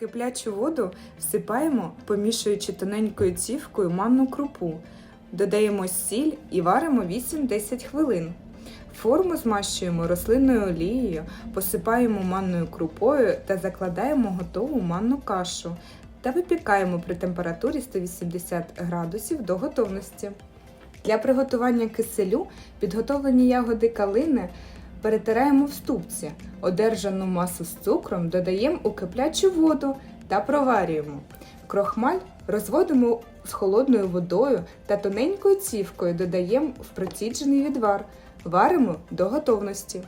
Киплячу воду всипаємо, помішуючи тоненькою цівкою манну крупу. Додаємо сіль і варимо 8-10 хвилин. Форму змащуємо рослинною олією, посипаємо манною крупою та закладаємо готову манну кашу та випікаємо при температурі 180 градусів до готовності. Для приготування киселю підготовлені ягоди калини перетираємо в ступці. Одержану масу з цукром додаємо у киплячу воду та проварюємо. Крохмаль розводимо з холодною водою та тоненькою цівкою додаємо в проціджений відвар. Варимо до готовності.